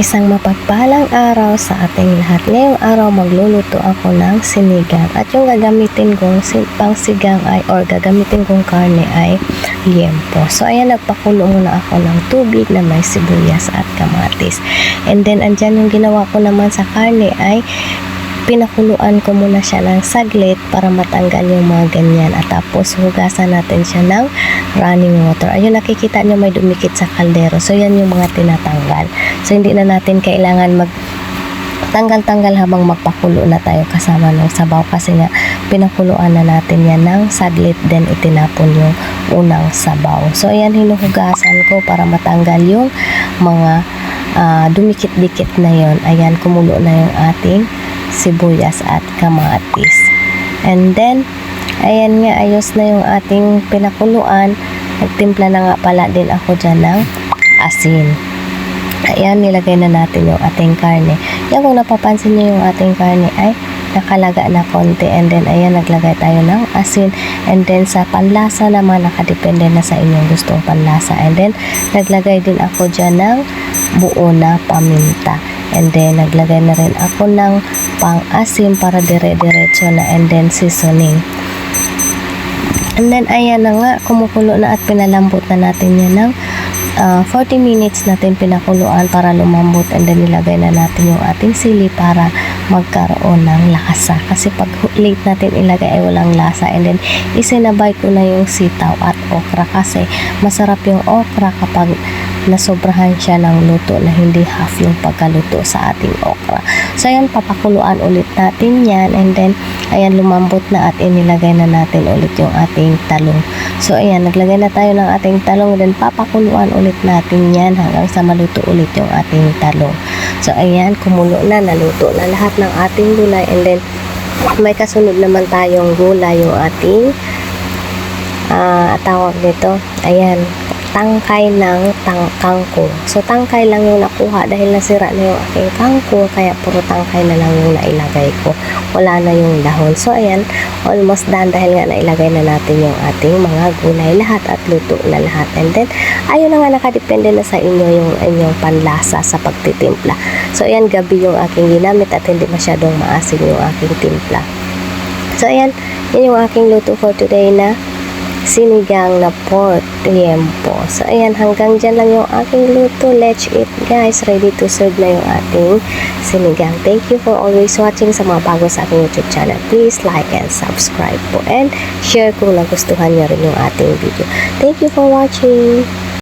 Isang mapagpalang araw sa ating lahat. Ngayong araw magluluto ako ng sinigang. At yung gagamitin kong pangsigang ay or gagamitin kong karne ay liempo. So ayan nagpakulo muna ako ng tubig na may sibuyas at kamatis. And then andyan yung ginawa ko naman sa karne ay pinakuluan ko muna siya ng saglit para matanggal yung mga ganyan at tapos hugasan natin siya ng running water. Ayun nakikita nyo may dumikit sa kaldero. So yan yung mga tinatanggal. So hindi na natin kailangan mag tanggal-tanggal habang magpakulo na tayo kasama ng sabaw kasi nga pinakuluan na natin yan ng saglit then itinapon yung unang sabaw. So ayan hinuhugasan ko para matanggal yung mga ah, dumikit-dikit na yon. Ayan kumulo na yung ating sibuyas at kamatis. And then ayan nga ayos na yung ating pinakuluan. Nagtimpla na nga pala din ako dyan ng asin. Ayan, nilagay na natin yung ating karne. Yan, kung napapansin nyo yung ating karne ay nakalaga na konti. And then, ayan, naglagay tayo ng asin. And then, sa panlasa naman, nakadepende na sa inyong gustong panlasa. And then, naglagay din ako dyan ng buo na paminta. And then, naglagay na rin ako ng pang-asim para dire-diretso na. And then, seasoning. And then, ayan na nga, kumukulo na at pinalambot na natin yan ng ah, 40 minutes natin pinakuluan para lumambot and then nilagay na natin yung ating sili para magkaroon ng lasa. Kasi pag late natin ilagay ay walang lasa and then isinabay ko na yung sitaw at okra kasi masarap yung okra kapag nasobrahan siya ng luto na hindi half yung pagkaluto sa ating okra. So ayan, papakuluan ulit natin yan and then ayan lumambot na at inilagay na natin ulit yung ating talong. So ayan, naglagay na tayo ng ating talong then papakuluan ulit natin yan hanggang sa maluto ulit yung ating talong. So ayan, kumulo na, naluto na lahat ng ating gulay. And then may kasunod naman tayong gulay yung ating ah tawag nito, ayan, tangkay ng tang kangkong. So, tangkay lang yung nakuha dahil nasira na yung aking kangkong, kaya puro tangkay na lang yung nailagay ko. Wala na yung dahon. So, ayan, almost done dahil nga nailagay na natin yung ating mga gulay lahat at luto na lahat. And then, ayun na nga, nakadepende na sa inyo yung inyong panlasa sa pagtitimpla. So, ayan, gabi yung aking ginamit at hindi masyadong maasin yung aking timpla. So, ayan, yun yung aking luto for today na sinigang na pork liempo. So, ayan, hanggang dyan lang yung aking luto. Let's eat, guys. Ready to serve na yung ating sinigang. Thank you for always watching sa mga bago sa aking YouTube channel. Please like and subscribe po. And share kung nagustuhan nyo rin yung ating video. Thank you for watching.